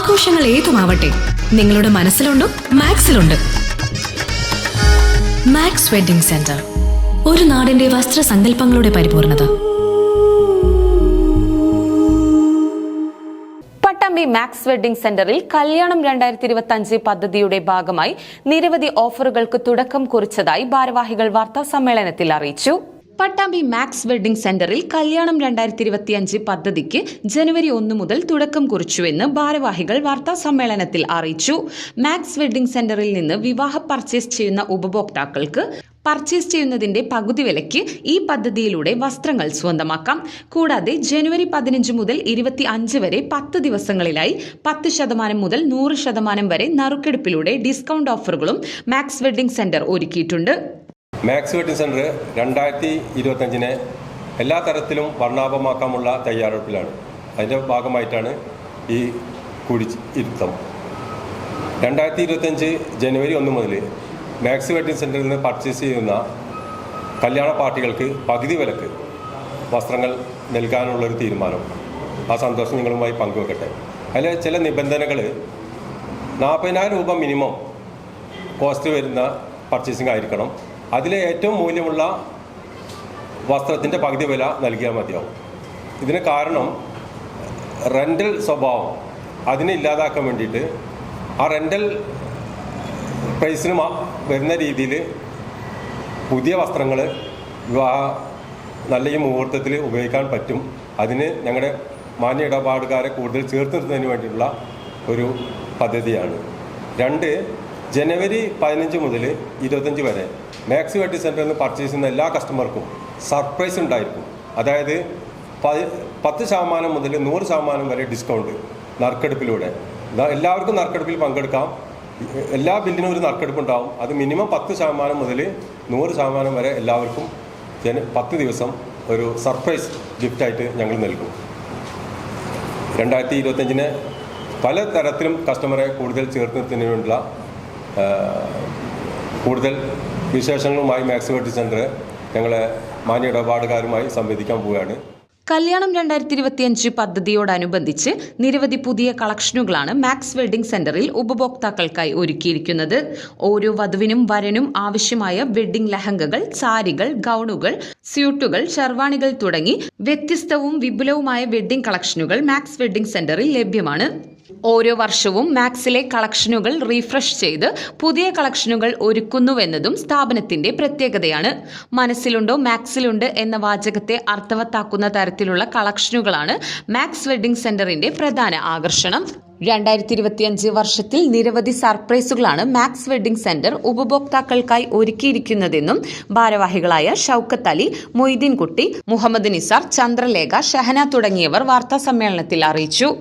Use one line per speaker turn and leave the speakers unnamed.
ആഘോഷങ്ങൾ ഏതുമാവട്ടെ നിങ്ങളുടെ മനസ്സിലുണ്ടോ മാക്സിലുണ്ട്. മാക്സ് വെഡിംഗ് സെന്റർ ഒരു നാടിന്റെ വസ്ത്രസങ്കല്പങ്ങളുടെ പരിപൂർണത.
പട്ടാമ്പി മാക്സ് വെഡിംഗ് സെന്ററിൽ കല്യാണം രണ്ടായിരത്തി ഇരുപത്തി അഞ്ച് പദ്ധതിയുടെ ഭാഗമായി നിരവധി ഓഫറുകൾക്ക് തുടക്കം കുറിച്ചതായി ഭാരവാഹികൾ വാർത്താ സമ്മേളനത്തിൽ അറിയിച്ചു. പട്ടാമ്പി മാക്സ് വെഡിംഗ് സെന്ററിൽ കല്യാണം രണ്ടായിരത്തി ഇരുപത്തിയഞ്ച് പദ്ധതിക്ക് ജനുവരി ഒന്ന് മുതൽ തുടക്കം കുറിച്ചുവെന്ന് ഭാരവാഹികൾ വാർത്താ സമ്മേളനത്തിൽ അറിയിച്ചു. മാക്സ് വെഡിംഗ് സെന്ററിൽ നിന്ന് വിവാഹ പർച്ചേസ് ചെയ്യുന്ന ഉപഭോക്താക്കൾക്ക് പർച്ചേസ് ചെയ്യുന്നതിന്റെ പകുതി വിലയ്ക്ക് ഈ പദ്ധതിയിലൂടെ വസ്ത്രങ്ങൾ സ്വന്തമാക്കാം. കൂടാതെ ജനുവരി പതിനഞ്ച് മുതൽ ഇരുപത്തി അഞ്ച് വരെ പത്ത് ദിവസങ്ങളിലായി പത്ത് ശതമാനം മുതൽ നൂറ് ശതമാനം വരെ നറുക്കെടുപ്പിലൂടെ ഡിസ്കൗണ്ട് ഓഫറുകളും മാക്സ് വെഡിംഗ് സെന്റർ ഒരുക്കിയിട്ടുണ്ട്.
മാക്സ് വെഡിങ് സെന്റർ രണ്ടായിരത്തി ഇരുപത്തഞ്ചിനെ എല്ലാ തരത്തിലും വർണാഭമാക്കാമുള്ള തയ്യാറെടുപ്പിലാണ്. അതിന്റെ ഭാഗമായിട്ടാണ് ഈ കൂടി ഇരുത്തം രണ്ടായിരത്തി ഇരുപത്തഞ്ച് ജനുവരി ഒന്ന് മുതൽ മാക്സ് വെഡിങ് സെന്ററിൽ നിന്ന് പർച്ചേസ് ചെയ്യുന്ന കല്യാണ പാർട്ടികൾക്ക് പകുതി വിലക്ക് വസ്ത്രങ്ങൾ നൽകാനുള്ളൊരു തീരുമാനം. ആ സന്തോഷം നിങ്ങളുമായി പങ്കുവെക്കട്ടെ. അതിൽ ചില നിബന്ധനകൾ നാൽപ്പതിനായിരം രൂപ മിനിമം കോസ്റ്റ് വരുന്ന പർച്ചേസിംഗ് ആയിരിക്കണം. അതിലെ ഏറ്റവും മൂല്യമുള്ള വസ്ത്രത്തിന്റെ പകുതി വില നൽകിയാൽ മതിയാവും. ഇതിന് കാരണം റെന്റൽ സ്വഭാവം. അതിനെ ഇല്ലാതാക്കാൻ വേണ്ടിയിട്ട് ആ റെന്റൽ പ്രൈസിന് വരുന്ന രീതിയിൽ പുതിയ വസ്ത്രങ്ങൾ വിവാഹ നല്ല ഈ മുഹൂർത്തത്തിൽ ഉപയോഗിക്കാൻ പറ്റും. അതിന് ഞങ്ങളുടെ മാന്യ ഇടപാടുകാരെ കൂടുതൽ ചേർത്ത് നിർത്തുന്നതിന് വേണ്ടിയിട്ടുള്ള ഒരു പദ്ധതിയാണ്. രണ്ട് ജനുവരി പതിനഞ്ച് മുതൽ ഇരുപത്തഞ്ച് വരെ മാക്സി വെട്ടി സെന്ററിൽ നിന്ന് പർച്ചേസ് ചെയ്യുന്ന എല്ലാ കസ്റ്റമർക്കും സർപ്രൈസ് ഉണ്ടായിരിക്കും. അതായത് പത്ത് ശതമാനം മുതൽ നൂറ് ശതമാനം വരെ ഡിസ്കൗണ്ട് നറുക്കെടുപ്പിലൂടെ. എല്ലാവർക്കും നറുക്കെടുപ്പിൽ പങ്കെടുക്കാം. എല്ലാ ബില്ലിനും ഒരു നറുക്കെടുപ്പ് ഉണ്ടാവും. അത് മിനിമം പത്ത് ശതമാനം മുതൽ നൂറ് ശതമാനം വരെ എല്ലാവർക്കും ജന പത്ത് ദിവസം ഒരു സർപ്രൈസ് ഗിഫ്റ്റായിട്ട് ഞങ്ങൾ നൽകും. രണ്ടായിരത്തി ഇരുപത്തഞ്ചിന് പല തരത്തിലും കസ്റ്റമറെ കൂടുതൽ ചേർത്ത് നിർത്തുന്നതിന് കൂടുതൽ വിശേഷങ്ങളുമായി മാക്സ് വെട്ടി സെന്റർ ഞങ്ങളെ മാന്യ ഇടപാടുകാരുമായി സംവദിക്കാൻ പോവുകയാണ്.
കല്യാണം രണ്ടായിരത്തി ഇരുപത്തിയഞ്ച് പദ്ധതിയോടനുബന്ധിച്ച് നിരവധി പുതിയ കളക്ഷനുകളാണ് മാക്സ് വെഡിംഗ് സെന്ററിൽ ഉപഭോക്താക്കൾക്കായി ഒരുക്കിയിരിക്കുന്നത്. ഓരോ വധുവിനും വരനും ആവശ്യമായ വെഡിംഗ് ലഹങ്കകൾ സാരികൾ ഗൗണുകൾ സ്യൂട്ടുകൾ ഷർവാണികൾ തുടങ്ങി വ്യത്യസ്തവും വിപുലവുമായ വെഡിംഗ് കളക്ഷനുകൾ മാക്സ് വെഡിംഗ് സെന്ററിൽ ലഭ്യമാണ്. ഓരോ വർഷവും മാക്സിലെ കളക്ഷനുകൾ റീഫ്രഷ് ചെയ്ത് പുതിയ കളക്ഷനുകൾ ഒരുക്കുന്നുവെന്നതും സ്ഥാപനത്തിന്റെ പ്രത്യേകതയാണ്. മനസ്സിലുണ്ടോ മാക്സിലുണ്ട് എന്ന വാചകത്തെ അർത്ഥവത്താക്കുന്ന തരത്തിലുള്ള കളക്ഷനുകളാണ് മാക്സ് വെഡിംഗ് സെന്ററിന്റെ പ്രധാന ആകർഷണം. രണ്ടായിരത്തി ഇരുപത്തിയഞ്ച് വർഷത്തിൽ നിരവധി സർപ്രൈസുകളാണ് മാക്സ് വെഡിംഗ് സെന്റർ ഉപഭോക്താക്കൾക്കായി ഒരുക്കിയിരിക്കുന്നതെന്നും ഭാരവാഹികളായ ഷൌക്കത്ത് അലി മൊയ്തീൻകുട്ടി മുഹമ്മദ് നിസാർ ചന്ദ്രലേഖ ഷഹന തുടങ്ങിയവർ വാർത്താ സമ്മേളനത്തിൽ അറിയിച്ചു.